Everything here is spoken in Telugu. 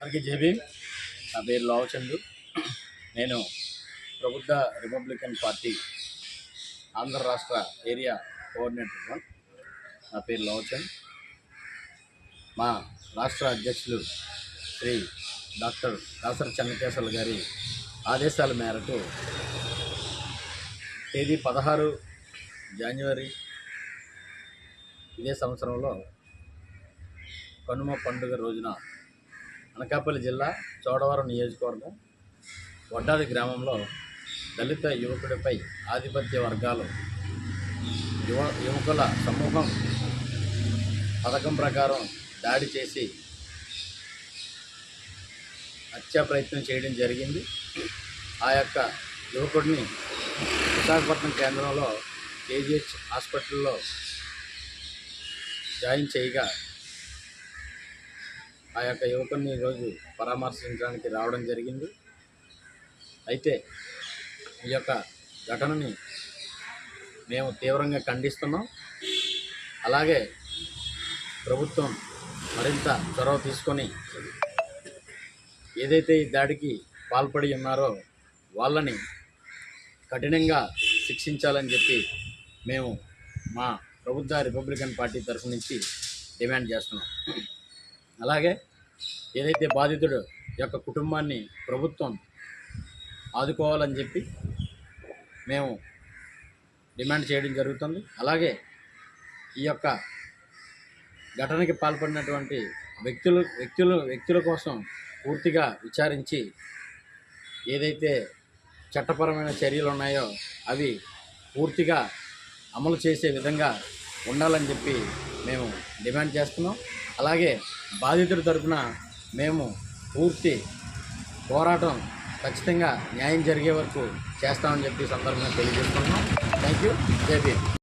అందరికీ జేబీ నా పేరు లావచందు. నేను ప్రబుద్ధ రిపబ్లికన్ పార్టీ ఆంధ్ర రాష్ట్ర ఏరియా కోఆర్డినేటర్ నా పేరు లావచంద్. మా రాష్ట్ర అధ్యక్షులు శ్రీ డాక్టర్ దాసరి చెన్నకేశ్వర గారి ఆదేశాల మేరకు తేదీ పదహారు జనవరి ఇదే సంవత్సరంలో కనుమ పండుగ రోజున అనకాపల్లి జిల్లా చోడవరం నియోజకవర్గం వడ్డాది గ్రామంలో దళిత యువకుడిపై ఆధిపత్య వర్గాలు యువ యువకుల సమూహం పథకం ప్రకారం దాడి చేసి హత్యా ప్రయత్నం చేయడం జరిగింది. ఆ యొక్క యువకుడిని విశాఖపట్నం కేంద్రంలో కేజీహెచ్ హాస్పిటల్లో జాయిన్ చేయగా ఆ యొక్క యువకుడిని ఈరోజు పరామర్శించడానికి రావడం జరిగింది. అయితే ఈ యొక్క ఘటనని మేము తీవ్రంగా ఖండిస్తున్నాం. అలాగే ప్రభుత్వం మరింత చొరవ తీసుకొని ఏదైతే ఈ దాడికి పాల్పడి ఉన్నారో వాళ్ళని కఠినంగా శిక్షించాలని చెప్పి మేము మా ప్రభుత్వ రిపబ్లికన్ పార్టీ తరఫు నుంచి డిమాండ్ చేస్తున్నాం. అలాగే ఏదైతే బాధితుడు యొక్క కుటుంబాన్ని ప్రభుత్వం ఆదుకోవాలని చెప్పి మేము డిమాండ్ చేయడం జరుగుతుంది. అలాగే ఈ యొక్క ఘటనకి పాల్పడినటువంటి వ్యక్తులు వ్యక్తులు వ్యక్తుల కోసం పూర్తిగా విచారించి ఏదైతే చట్టపరమైన చర్యలు ఉన్నాయో అవి పూర్తిగా అమలు చేసే విధంగా ఉండాలని చెప్పి మేము డిమాండ్ చేస్తున్నాం. అలాగే బాధితుడి తరఫున మేము పూర్తి పోరాటం ఖచ్చితంగా న్యాయం జరిగే వరకు చేస్తామని చెప్పి సందర్భంగా తెలియజేస్తున్నాం థ్యాంక్ యూ జై